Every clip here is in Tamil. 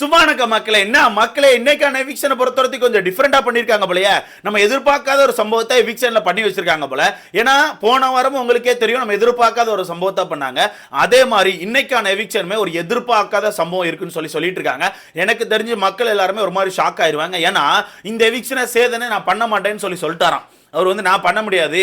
சும்மானக்க மக்களே என்ன மக்களே இன்னைக்கான எவிக்ஷனை பொறுத்தவரைக்கும் கொஞ்சம் டிஃப்ரெண்ட்டாக பண்ணியிருக்காங்க போலயே. நம்ம எதிர்பார்க்காத ஒரு சம்பவத்தை எவிக்ஷனில் பண்ணி வச்சிருக்காங்க போல. ஏன்னா போன வாரம் உங்களுக்கே தெரியும் நம்ம எதிர்பார்க்காத ஒரு சம்பவத்தை பண்ணாங்க. அதே மாதிரி இன்னைக்கான எவிக்ஷனுமே ஒரு எதிர்பார்க்காத சம்பவம் இருக்குன்னு சொல்லி சொல்லிட்டு இருக்காங்க. எனக்கு தெரிஞ்சு மக்கள் எல்லாருமே ஒரு மாதிரி ஷாக் ஆயிடுவாங்க ஏன்னா இந்த எவிக்ஷனை சேதனை நான் பண்ண மாட்டேன்னு சொல்லி சொல்லிட்டாராம். அவர் வந்து நான் பண்ண முடியாது.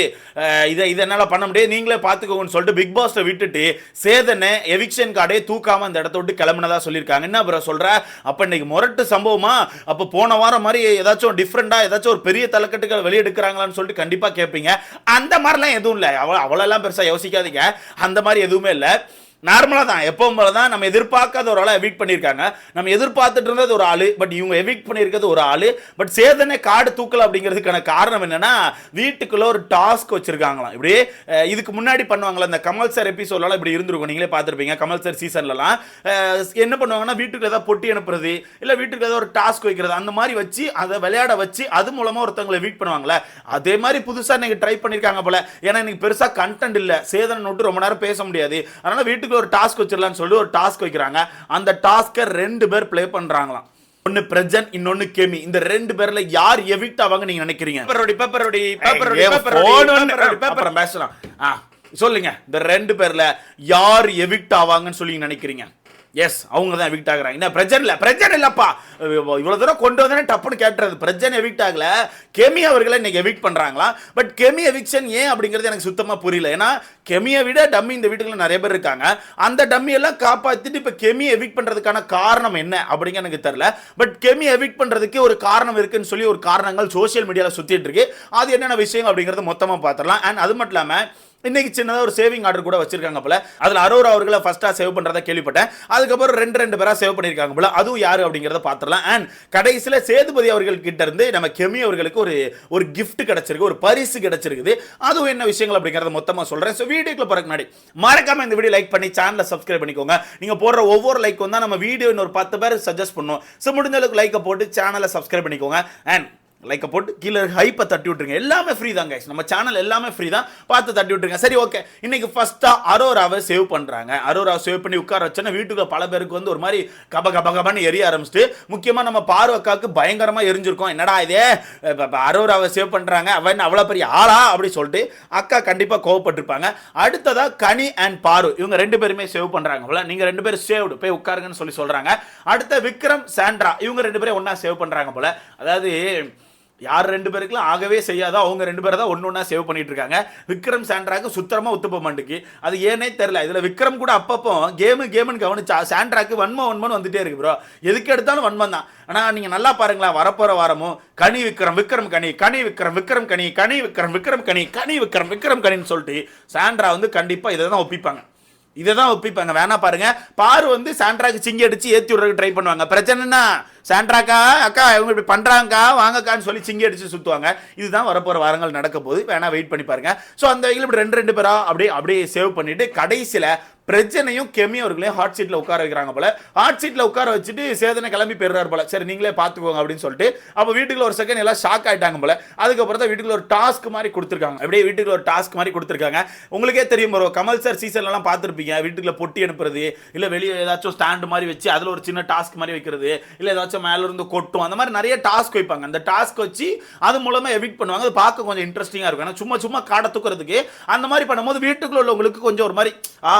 இதை இதை என்னால் பண்ண முடியாது. நீங்களே பார்த்துக்கோங்கன்னு சொல்லிட்டு பிக் பாஸை விட்டுட்டு சேதனை எவிக்ஷன் கார்டே தூக்காம அந்த இடத்த விட்டு கிளம்புனதா சொல்லியிருக்காங்க. என்ன அப்புறம் சொல்கிற அப்போ இன்னைக்கு முரட்டு சம்பவமா? அப்போ போன வாரம் மாதிரி ஏதாச்சும் டிஃப்ரெண்டாக ஏதாச்சும் ஒரு பெரிய தலைக்கட்டுகள் வெளியெடுக்கிறாங்களான்னு சொல்லிட்டு கண்டிப்பாக கேட்பீங்க அந்த மாதிரிலாம் எதுவும் இல்லை. அவ்வளோ அவ்வளோலாம் பெருசாக யோசிக்காதீங்க. அந்த மாதிரி எதுவுமே இல்லை. நார்மலாக தான். எப்பவும் போல தான் நம்ம எதிர்பார்க்காத ஒரு ஆளை எவிக் பண்ணியிருக்காங்க. நம்ம எதிர்பார்த்துட்டு இருந்தது ஒரு ஆள் பட் இவங்க எவிக் பண்ணியிருக்கிறது ஒரு ஆள். பட் சேதனை காடு தூக்கல அப்படிங்கிறதுக்கான காரணம் என்னன்னா வீட்டுக்குள்ள ஒரு டாஸ்க் வச்சிருக்காங்களாம். இப்படி இதுக்கு முன்னாடி பண்ணுவாங்களா இந்த கமல் சார் எபிசோடெலாம் இப்படி இருந்திருக்கும். நீங்களே பார்த்துருப்பீங்க கமல் சார் சீசன்லலாம் என்ன பண்ணுவாங்கன்னா வீட்டுக்கு ஏதாவது பொட்டி அனுப்புறது இல்லை வீட்டுக்கு ஏதாவது ஒரு டாஸ்க் வைக்கிறது அந்த மாதிரி வச்சு அதை விளையாட வச்சு அது மூலமா ஒருத்தவங்களை எவிக் பண்ணுவாங்களே அதே மாதிரி புதுசாக இன்னைக்கு ட்ரை பண்ணியிருக்காங்க போல. ஏன்னா இன்னைக்கு பெருசாக கண்டென்ட் இல்லை. சேதனை நோட்டு ரொம்ப நேரம் பேச முடியாது. அதனால வீட்டுக்கு ஒரு டாஸ்க் வச்சிடலாம்னு சொல்லி ஒரு டாஸ்க் வைக்கிறாங்க. அந்த டாஸ்க்கை ரெண்டு பேர் ப்ளே பண்றாங்களாம். ஒன்னு பிரஜன் இன்னொன்னு கெமி இந்த ரெண்டு பேர்ல யார் எவிக்ட் ஆவாங்க நீங்க நினைக்கிறீங்க? பேப்பரோடி பேப்பரோடி பேப்பரோடி பேப்பரோடி பேப்பர் பேசலாம். சொல்லுங்க. இந்த ரெண்டு பேர்ல யார் எவிக்ட் ஆவாங்கன்னு சொல்லி நினைக்கிறீங்க? எஸ் அவங்க தான் எவிக்ட் ஆகுறாங்க. என்ன பிரச்சனை இல்லை பிரச்சனை இல்லைப்பா. இவ்வளோ தூரம் கொண்டு வந்தேனே டப்புன்னு கேட்டுறது. பிரச்சனை எவிக்ட் ஆகல. கெமி அவர்களை இன்னைக்கு எவிக்ட் பண்ணுறாங்களா பட் கெமி எவிக்ஷன் ஏன் அப்படிங்கிறது எனக்கு சுத்தமாக புரியல. ஏன்னா கெமியை விட டம்மி இந்த வீட்டுக்குள்ள நிறைய பேர் இருக்காங்க. அந்த டம்மியெல்லாம் காப்பாற்றிட்டு இப்போ கெமி எவிக்ட் பண்ணுறதுக்கான காரணம் என்ன அப்படிங்க எனக்கு தெரில பட் கெமி எவிக்ட் பண்ணுறதுக்கு ஒரு காரணம் இருக்குன்னு சொல்லி ஒரு காரணங்கள் சோஷியல் மீடியாவில் சுற்றிட்டு இருக்கு. அது என்னென்ன விஷயம் அப்படிங்கிறத மொத்தமாக பார்த்துடலாம். அண்ட் அது மட்டும் இல்லாமல் இன்னைக்கு சின்னதாக ஒரு சேவிங் ஆர்டர் கூட வச்சிருக்காங்க போல. அதில் அரோரா அவர்களை ஃபர்ஸ்ட்டாக சேவ் பண்ணுறதா கேள்விப்பட்டேன். அதுக்கப்புறம் ரெண்டு ரெண்டு பேராக சேவ் பண்ணியிருக்காங்க போல. அதுவும் யாரு அப்படிங்கிறத பார்த்துடலாம். அண்ட் கடைசியில் சேதுபதி அவர்கள் கிட்ட இருந்து நம்ம கெமி அவர்களுக்கு ஒரு ஒரு கிஃப்ட் கிடச்சிருக்கு ஒரு பரிசு கிடச்சிருக்குது. அதுவும் என்ன விஷயங்கள் அப்படிங்கிறத மொத்தமாக சொல்கிறேன் ஸோ வீடியோக்குள்ள போகிறக்கு முன்னாடி மறக்காமல் இந்த வீடியோ லைக் பண்ணி சேனலை சப்ஸ்கிரைப் பண்ணிக்கோங்க. நீங்கள் போடுற ஒவ்வொரு லைக் வந்தால் நம்ம வீடியோ இன்னொரு பத்து பேர் சஜஸ்ட் பண்ணுவோம் ஸோ முடிஞ்ச அளவுக்கு லைக்கை போட்டு சேனலை சப்ஸ்கிரைப் பண்ணிக்கோங்க. அண்ட் லைக்கை போட்டு கீழே ஹைப்பை தட்டி விட்ருங்க எல்லாமே ஃப்ரீ தான் கைஸ் நம்ம சேனல் எல்லாமே ஃப்ரீ தான். பார்த்து தட்டி விட்ருங்க சரி ஓகே இன்னைக்கு ஃபர்ஸ்ட்டாக அரோராவை சேவ் பண்ணுறாங்க அரோராவை சேவ் பண்ணி உட்கார வச்சோன்னா வீட்டுக்கு பல பேருக்கு வந்து ஒரு மாதிரி கப கப கபன்னு எரிய ஆரம்பிச்சிட்டு முக்கியமாக நம்ம பார்வக்காக்கு பயங்கரமாக எரிஞ்சிருக்கோம். என்னடா இதே? அரோராவை சேவ் பண்ணுறாங்க அவன் அவ்வளோ பெரிய ஆளா? அப்படி சொல்லிட்டு அக்கா கண்டிப்பாக கோவப்பட்டிருப்பாங்க. அடுத்ததாக கனி அண்ட் பாரு. இவங்க ரெண்டு பேருமே சேவ் பண்ணுறாங்க போல. நீங்கள் ரெண்டு பேரும் சேவ்டு போய் உட்காருங்கன்னு சொல்லி சொல்கிறாங்க அடுத்த விக்ரம் சாண்ட்ரா. இவங்க ரெண்டு பேரும் ஒன்றா சேவ் பண்ணுறாங்க போல. அதாவது யார் ரெண்டு பேருக்குலாம் ஆகவே செய்யாதோ? அவங்க ரெண்டு பேரை தான் ஒன்று ஒன்றா சேவ் பண்ணிட்டு இருக்காங்க. விக்ரம் சாண்ட்ராக்கு சுத்தமாக ஒத்துப்ப மாட்டுக்கு அது ஏனே தெரில இதில் விக்ரம் கூட அப்பப்போ கேமு கேமுன்னு கவனிச்சா சாண்ட்ராக்கு வன்மம் வன்மன் வந்துட்டே இருக்கு ப்ரோ எதுக்கு எடுத்தாலும் வன்மம் தான். ஆனால் நீங்கள் நல்லா பாருங்களேன் வரப்போகிற வாரமும் கனி விக்ரம் விக்ரம் கனி கனி விக்ரம் விக்ரம் கனி கனி விக்ரம் விக்ரம் கனி கனி விக்ரம் விக்ரம் கனின்னு சொல்லிட்டு சாண்ட்ரா வந்து கண்டிப்பாக இதை தான் ஒப்பிப்பாங்க. இதை தான் ஒப்பிப்பாங்க. வேணா பாருங்க. பாரு வந்து சாண்ட்ராக்கு சிங்கி அடிச்சு ஏற்றி விடுறதுக்கு ட்ரை பண்ணுவாங்க. பிரச்சனைனா சாண்ட்ராக்கா அக்கா இவங்க இப்படி பண்ணுறாங்கக்கா வாங்கக்கான்னு சொல்லி சிங்கி அடிச்சு சுற்றுவாங்க இதுதான் வரப்போகிற வாரங்கள் நடக்க போது வேணால் வெயிட் பண்ணி பாருங்க. ஸோ அந்த வகையில் இப்படி ரெண்டு ரெண்டு பேராக அப்படியே அப்படியே சேவ் பண்ணிட்டு கடைசியில் பிரச்சனையும் கெமி அவர்களையும் ஹாட் சீட்டில் உட்கார வைக்கிறாங்க போல. ஹாட் சீட்டில் உட்கார வச்சுட்டு சேதனை கிளம்பி போயிடுறாரு போல. சரி நீங்களே பார்த்துக்கோங்க அப்படின்னு சொல்லிட்டு அப்போ வீட்டுக்குள்ள ஒரு செகண்ட் எல்லாம் ஷாக் ஆயிட்டாங்க போல. அதுக்கப்புறம் தான் வீட்டுக்குள்ள ஒரு டாஸ்க் மாதிரி கொடுத்துருக்காங்க. அப்படியே வீட்டுக்குள்ள ஒரு டாஸ்க் மாதிரி கொடுத்துருக்காங்க. உங்களுக்கே தெரியும் ப்ரோ கமல் சார் சீசன்லாம் பார்த்துருப்பீங்க. வீட்டுக்குள்ள பொட்டி அனுப்புறது இல்லை வெளியே ஏதாச்சும் ஸ்டாண்டு மாதிரி வச்சு அதில் ஒரு சின்ன டாஸ்க் மாதிரி வைக்கிறது இல்லை ஏதாச்சும் மேலேருந்து கொட்டும் அந்த மாதிரி நிறைய டாஸ்க் வைப்பாங்க. அந்த டாஸ்க் வச்சு அது மூலமாக எவிட் பண்ணுவாங்க. அது பார்க்க கொஞ்சம் இன்ட்ரெஸ்டிங்காக இருக்கும். ஏன்னா சும்மா சும்மா காடை தூக்குறதுக்கு அந்த மாதிரி பண்ணும்போது வீட்டுக்குள்ள உள்ளவங்களுக்கு கொஞ்சம் ஒரு மாதிரி ஆ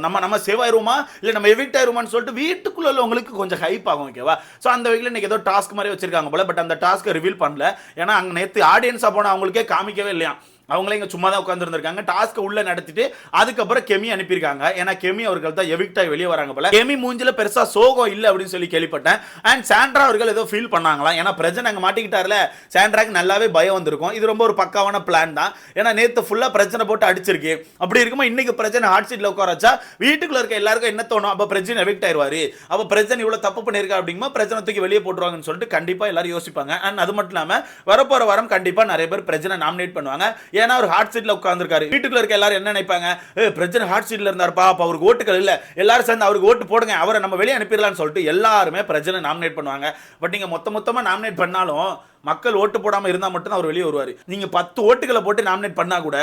நம்ம நம்ம சேவ் ஆயிருவோமா இல்லை நம்ம எவிக்ட் ஆயிருமான்னு சொல்லிட்டு வீட்டுக்குள்ள உள்ளவங்களுக்கு கொஞ்சம் ஹைப் ஆகும் ஓகேவா ஸோ அந்த வகையில் இன்னைக்கு ஏதோ டாஸ்க் மாதிரி வச்சிருக்காங்க போல பட் அந்த டாஸ்க்கை ரிவீல் பண்ணல. ஏன்னா அங்கே நேற்று ஆடியன்ஸாக போன அவங்களுக்கே காமிக்கவே இல்லையா அவங்களே இங்கே சும்மா தான் உட்காந்துருந்துருக்காங்க டாஸ்க்கை உள்ளே நடத்திட்டு அதுக்கப்புறம் கெமி அனுப்பியிருக்காங்க. ஏன்னா கெமி அவர்கள் தான் எவிக்டாக ஆகி வெளியே வராங்க போல. கெமி மூஞ்சில் பெருசாக சோகம் இல்லை அப்படின்னு சொல்லி கேள்விப்பட்டேன். அண்ட் சாண்ட்ரா அவர்கள் ஏதோ ஃபீல் பண்ணாங்களாம். ஏன்னா பிரஜன் அங்கே மாட்டிக்கிட்டார்ல. சாண்ட்ராக்கு நல்லாவே பயம் வந்திருக்கும். இது ரொம்ப ஒரு பக்காவான பிளான் தான். ஏன்னா நேற்று ஃபுல்லாக பிரச்சனை போட்டு அடிச்சிருக்கு. அப்படி இருக்குமா இன்னைக்கு பிரச்சனை ஹாட் சீட்டில் உட்கார வச்சா வீட்டுக்குள்ள இருக்க எல்லாருக்கும் என்ன தோணும்? அப்போ பிரஜன் எவிக்ட் ஆயிடுவார் அப்போ பிரச்சனை இவ்வளோ தப்பு பண்ணியிருக்கா அப்படிங்கும்போது பிரச்சனை தூக்கி வெளியே போட்டுருவாங்கன்னு சொல்லிட்டு கண்டிப்பாக எல்லாரும் யோசிப்பாங்க. அண்ட் அது மட்டும் இல்லாமல் வரப்போகிற வாரம் கண்டிப்பாக நிறைய பேர் பிரச்சனை நாமினேட் பண்ணுவாங்க. ஏன்னா அவர் ஹாட் சீட்ல உட்காந்துருக்காரு வீட்டுக்குள்ள இருக்க எல்லாரும் என்ன நினைப்பாங்க? ஏ பிரச்சனை ஹாட் சீட்ல இருந்தாருப்பா அப்ப அவருக்கு ஓட்டுகள் இல்ல. எல்லாரும் சேர்ந்து அவருக்கு ஓட்டு போடுங்க அவரை நம்ம வெளியே அனுப்பிடலாம்னு சொல்லிட்டு எல்லாருமே பிரச்சனை நாமினேட் பண்ணுவாங்க. பட் நீங்க மொத்த மொத்தமா நாமினேட் பண்ணாலும் மக்கள் ஓட்டு போடாமல் இருந்தால் மட்டும் அவர் வெளியே வருவார். நீங்கள் பத்து ஓட்டுகளை போட்டு நாமினேட் பண்ணால் கூட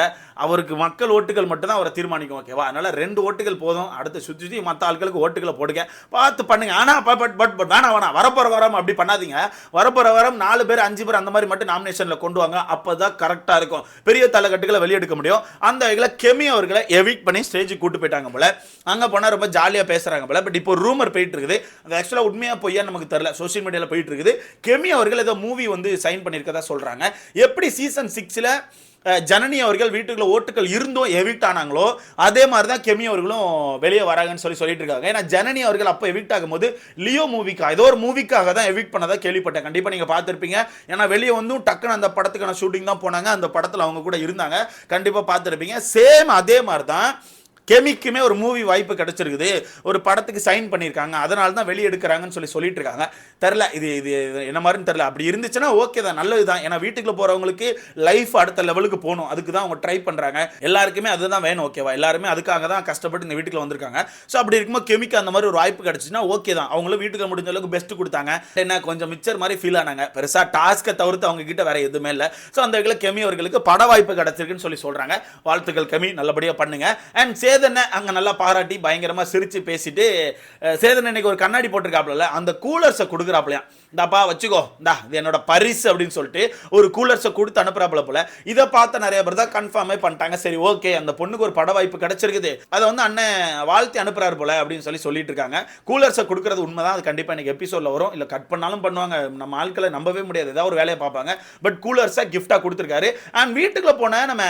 அவருக்கு மக்கள் ஓட்டுகள் மட்டும்தான் அவரை தீர்மானிக்கும் ஓகேவா அதனால் ரெண்டு ஓட்டுகள் போதும். அடுத்து சுற்றி சுற்றி மற்ற ஆட்களுக்கு ஓட்டுகளை போடுங்க. பார்த்து பண்ணுங்க. ஆனால் பட் பட் பட் வேணாம் வேணாம். வரப்போகிற வரம் அப்படி பண்ணாதீங்க. வரப்போகிற வரம் நாலு பேர் அஞ்சு பேர் அந்த மாதிரி மட்டும் நாமினேஷனில் கொண்டு வாங்க. அப்போ தான் கரெக்டாக இருக்கும். பெரிய தலைக்கட்டுகளை வெளியெடுக்க முடியும். அந்த வகையில் கெமி அவர்களை எவிக் பண்ணி ஸ்டேஜுக்கு கூட்டு போயிட்டாங்க போல. அங்கே போனால் ரொம்ப ஜாலியாக பேசுகிறாங்க போல. பட் இப்போ ரூமர் போயிட்டு இருக்குது. அது ஆக்சுவலாக உண்மையாக பொய்யா நமக்கு தெரில சோஷியல் மீடியாவில் போயிட்டு இருக்குது. கெமி அவர்கள் ஏதோ மூவி வந்து சைன் பண்ணியிருக்கதா சொல்கிறாங்க எப்படி சீசன் சிக்ஸில் ஜனனி அவர்கள் வீட்டுக்குள்ள ஓட்டுகள் இருந்தும் எவிக்ட் ஆனாங்களோ அதே மாதிரி தான் கெமி அவர்களும் வெளியே வராங்கன்னு சொல்லி சொல்லிட்டு இருக்காங்க. ஏன்னா ஜனனி அவர்கள் அப்போ எவிக்ட் ஆகும்போது லியோ மூவிக்கா ஏதோ ஒரு மூவிக்காக தான் எவிக்ட் பண்ணதாக கேள்விப்பட்டேன். கண்டிப்பாக நீங்கள் பார்த்துருப்பீங்க. ஏன்னா வெளியே வந்தும் டக்குன்னு அந்த படத்துக்கான ஷூட்டிங் தான் போனாங்க. அந்த படத்தில் அவங்க கூட இருந்தாங்க. கண்டிப்பாக பார்த்துருப்பீங்க. சேம் அதே மாதிரி தான் கெமிக்குமே ஒரு மூவி வாய்ப்பு கிடச்சிருக்குது. ஒரு படத்துக்கு சைன் பண்ணியிருக்காங்க. அதனால தான் வெளியே எடுக்கிறாங்கன்னு சொல்லி சொல்லிட்டு இருக்காங்க தெரில இது இது என்ன மாதிரின்னு தெரில அப்படி இருந்துச்சுன்னா ஓகே தான் நல்லது தான் ஏன்னா வீட்டுக்குள்ள போகிறவங்களுக்கு லைஃப் அடுத்த லெவலுக்கு போகணும். அதுக்கு தான் அவங்க ட்ரை பண்ணுறாங்க எல்லாருக்குமே அதுதான் வேணும் ஓகேவா எல்லாருமே அதுக்காக தான் கஷ்டப்பட்டு இந்த வீட்டுக்குள்ள வந்திருக்காங்க. ஸோ அப்படி இருக்கும்போது கெமிக்கு அந்த மாதிரி ஒரு வாய்ப்பு கிடச்சிச்சுன்னா ஓகே தான். அவங்களும் வீட்டுக்கு முடிஞ்ச அளவுக்கு பெஸ்ட் கொடுத்தாங்க. என்ன கொஞ்சம் மிச்சர் மாதிரி ஃபீல் ஆனாங்க. பெருசாக டாஸ்க்கை தவிர்த்து அவங்க கிட்ட வேற எதுவுமே இல்லை. ஸோ அந்த வகையில் கெமி அவர்களுக்கு பட வாய்ப்பு கிடச்சிருக்குன்னு சொல்லி சொல்கிறாங்க வாழ்த்துக்கள் கெமி நல்லபடியாக பண்ணுங்க. அண்ட் சேதனை அங்கே நல்லா பாராட்டி பயங்கரமாக சிரித்து பேசிட்டு சேதனை சேதன் இன்னைக்கு ஒரு கண்ணாடி போட்டிருக்காப்புல அந்த கூலர்ஸை கொடுக்குறாப்புலையா இந்தாப்பா வச்சுக்கோ. இந்தா இது என்னோட பரிசு அப்படின்னு சொல்லிட்டு ஒரு கூலர்ஸை கொடுத்து அனுப்புறாப்புல போல. இதை பார்த்த நிறைய பேர் தான் கன்ஃபார்மே பண்ணிட்டாங்க. சரி ஓகே அந்த பொண்ணுக்கு ஒரு பட வாய்ப்பு கிடைச்சிருக்குது. அதை வந்து அண்ணன் வாழ்த்தி அனுப்புறாரு போல அப்படின்னு சொல்லி சொல்லிட்டு இருக்காங்க. கூலர்ஸை கொடுக்கறது உண்மைதான். அது கண்டிப்பாக இன்னைக்கு எபிசோடில் வரும். இல்லை கட் பண்ணாலும் பண்ணுவாங்க. நம்ம ஆட்களை நம்பவே முடியாது. ஏதாவது ஒரு வேலையை பார்ப்பாங்க. பட் கூலர்ஸை கிஃப்டாக கொடுத்துருக்காரு. அண்ட் வீட்டுக்குள்ளே போன நம்ம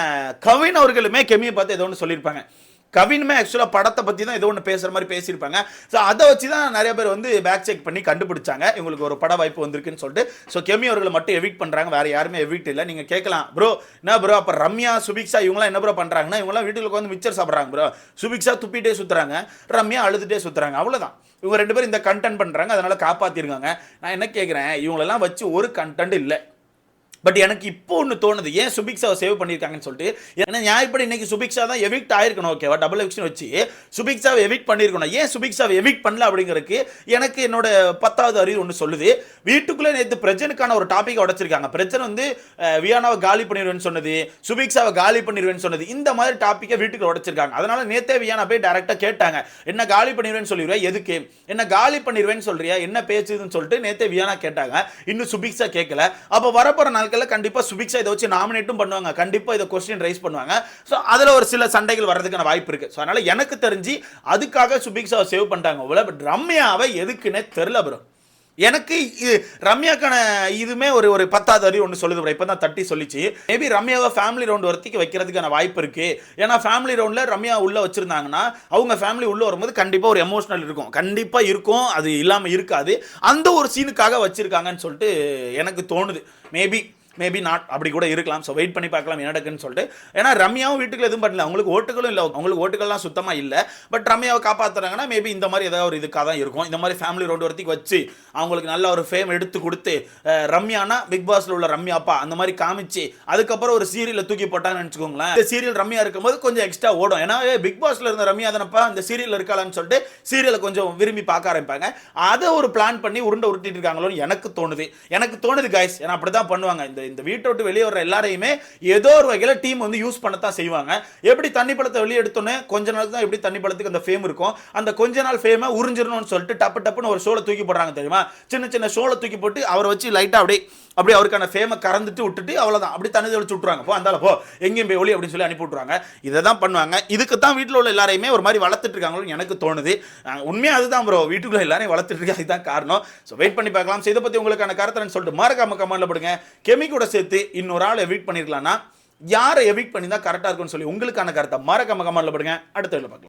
கவின் அவர்களுமே கெமியை பார்த்து ஏதோ ஒன்று சொல்லியிருப்பாங்க. கவினுமே ஆக்சுவலாக படத்தை பற்றி தான் ஏதோ ஒன்று பேசுகிற மாதிரி பேசியிருப்பாங்க. ஸோ அதை வச்சு தான் நிறைய பேர் வந்து பேக் செக் பண்ணி கண்டுபிடிச்சாங்க. இவங்களுக்கு ஒரு பட வாய்ப்பு வந்திருக்குன்னு சொல்லிட்டு. ஸோ கெமி அவர்களை மட்டும் எவிக்ட் பண்ணுறாங்க வேறு யாருமே எவிக்ட் இல்லை. நீங்கள் கேட்கலாம் ப்ரோ என்ன ப்ரோ அப்போ ரம்யா சுபிக்ஷா இவங்களாம் என்ன ப்ரோ பண்ணுறாங்கன்னா இவங்களாம் வீட்டுக்கு வந்து மிச்சர் சாப்பிட்றாங்க ப்ரோ சுபிக்ஷா துப்பிட்டே சுற்றுறாங்க ரம்யா அழுதுட்டே சுற்றுறாங்க அவ்வளோதான் இவங்க ரெண்டு பேரும் இந்த கண்டென்ட் பண்ணுறாங்க அதனால் காப்பாற்றிருக்காங்க நான் என்ன கேட்குறேன் இவங்களெல்லாம் வச்சு ஒரு கண்டென்ட் இல்லை. பட் எனக்கு இப்போ ஒன்று தோணுது. ஏன் சுபிக்ஸாவை சேவ் பண்ணியிருக்காங்கன்னு சொல்லிட்டு? ஏன்னா நியாயப்படி இன்னைக்கு சுபிக்ஸா தான் எவிக்ட் ஆயிருக்கணும் ஓகேவா டபுள் எவிக்ஷன் வச்சு சுபிக்ஸாவை எவிக்ட் பண்ணியிருக்கணும். ஏன் சுபிக்ஸாவை எவிக்ட் பண்ணல அப்படிங்கிறதுக்கு எனக்கு என்னோட பத்தாவது அறிவு ஒன்று சொல்லுது. வீட்டுக்குள்ளே நேற்று பிரஜனுக்கான ஒரு டாப்பிக்கை உடைச்சிருக்காங்க. பிரச்சனை வந்து வியானாவை காலி பண்ணிடுவேன்னு சொன்னது சுபிக்ஸாவை காலி பண்ணிடுவேன்னு சொன்னது இந்த மாதிரி டாப்பிக்கை வீட்டுக்குள்ள உடைச்சிருக்காங்க. அதனால நேத்தே வியானா போய் டேரெக்டாக கேட்டாங்க. என்ன காலி பண்ணிடுவேன்னு சொல்லிடுவேன் எதுக்கு? என்ன காலி பண்ணிடுவேன்னு சொல்றியா? என்ன பேச்சுதுன்னு சொல்லிட்டு நேத்தே வியானா கேட்டாங்க. இன்னும் சுபிக்ஸா கேட்கல அப்போ வரப்போற நாட்களில் கண்டிப்பாக சுபிக்ஷா இதை வச்சு நாமினேட்டும் பண்ணுவாங்க. கண்டிப்பாக இதை கொஸ்டின் ரைஸ் பண்ணுவாங்க. ஸோ அதில் ஒரு சில சண்டைகள் வர்றதுக்கான வாய்ப்பு இருக்குது ஸோ அதனால் எனக்கு தெரிஞ்சு அதுக்காக சுபிக்ஷாவை சேவ் பண்ணிட்டாங்க உள்ள பட் ரம்யாவை எதுக்குன்னே தெரில ப்ரோ எனக்கு இது ரம்யாக்கான இதுமே ஒரு ஒரு பத்தாவது அறிவு ஒன்று சொல்லுது ப்ரோ இப்போ தான் தட்டி சொல்லிச்சு. மேபி ரம்யாவை ஃபேமிலி ரவுண்ட் ஒருத்திக்கு வைக்கிறதுக்கான வாய்ப்பு இருக்குது ஏன்னா ஃபேமிலி ரவுண்டில் ரம்யா உள்ளே வச்சுருந்தாங்கன்னா அவங்க ஃபேமிலி உள்ளே வரும்போது கண்டிப்பாக ஒரு எமோஷனல் இருக்கும். கண்டிப்பாக இருக்கும். அது இல்லாமல் இருக்காது. அந்த ஒரு சீனுக்காக வச்சுருக்காங்கன்னு சொல்லிட்டு எனக்கு தோணுது. மேபி மேபி நாட் அப்படி கூட இருக்கலாம். ஸோ வெயிட் பண்ணி பார்க்கலாம் என்ன நடக்குன்னு சொல்லிட்டு. ஏன்னா ரம்யாவும் வீட்டுக்கு எதுவும் பண்ணல. அவங்களுக்கு ஓட்டுகளும் இல்லை. அவங்களுக்கு ஓட்டுகள்லாம் சுத்தமாக இல்லை. பட் ரம்யாவை காப்பாற்றுறாங்கன்னா மேபி இந்த மாதிரி ஏதாவது ஒரு இதுக்காக தான் இருக்கும். இந்த மாதிரி ஃபேமிலி ரோடு வரத்துக்கு வச்சு அவங்களுக்கு நல்ல ஒரு ஃபேம் எடுத்து கொடுத்து ரம்யானா பிக் பாஸில் உள்ள ரம்யாப்பா அந்த மாதிரி காமிச்சு அதுக்கப்புறம் ஒரு சீரியலில் தூக்கி போட்டாங்கன்னு வச்சுக்கோங்களேன் இந்த சீரியல் ரம்யா இருக்கும்போது கொஞ்சம் எக்ஸ்ட்ரா ஓடும். ஏன்னா பிக் பாஸில் இருந்த ரம்யா தானப்பா இந்த சீரியல் இருக்காளான்னு சொல்லிட்டு சீரியலை கொஞ்சம் விரும்பி பார்க்க ஆரம்பிப்பாங்க. அதை ஒரு பிளான் பண்ணி உருண்டை உருட்டிட்டு இருக்காங்களோன்னு எனக்கு தோணுது. எனக்கு தோணுது காய்ஸ் ஏன்னா அப்படி தான் பண்ணுவாங்க. இந்த இந்த வீட்டை விட்டு வெளியே வர எல்லாரையுமே ஏதோ ஒரு வகையில் டீம் வந்து யூஸ் பண்ணத்தான் செய்வாங்க. எப்படி தண்ணி பழத்தை வெளியே எடுத்தோன்னே கொஞ்ச நாள் தான் எப்படி தண்ணி பழத்துக்கு அந்த ஃபேம் இருக்கும். அந்த கொஞ்ச நாள் ஃபேமை உறிஞ்சிடணும்னு சொல்லிட்டு டப்பு டப்புன்னு ஒரு ஷோல தூக்கி போடுறாங்க தெரியுமா? சின்ன சின்ன ஷோல தூக்கி போட்டு அவரை வச்சு லைட்டாக அப்படியே அப்படியே அவருக்கான ஃபேமை கறந்துட்டு விட்டுட்டு அவ்வளோதான் அப்படி தண்ணி தெளிச்சு விட்ருவாங்க போ அந்தால போ எங்கேயும் போய் ஒளி அப்படின்னு சொல்லி அனுப்பி விட்ருவாங்க இதை தான் பண்ணுவாங்க. இதுக்கு தான் வீட்டில் உள்ள எல்லாரையுமே ஒரு மாதிரி வளர்த்துட்டு இருக்காங்களோன்னு எனக்கு தோணுது. உண்மையாக அதுதான் ப்ரோ வீட்டுக்குள்ள எல்லாரையும் வளர்த்துட்டு இருக்காங்க. அதுதான் காரணம். ஸோ வெயிட் பண்ணி பார்க்கலாம். ஸோ இதை பற்றி உங்களுக்கான கருத்துன்னு சொல்லிட்டு மறக்காம கமெண்ட்ல போடுங்க. கெமிக்கல் கூட சேர்த்து இன்னொரு ஆள் எவிட் பண்ணியிருக்கலாம்னா யாரை எவிட் பண்ணி தான் கரெக்டாக இருக்கும்னு சொல்லி உங்களுக்கான கருத்தை மறக்காம கமெண்ட்ல படுங்க. அடுத்த வீடியோல பார்க்கலாம்.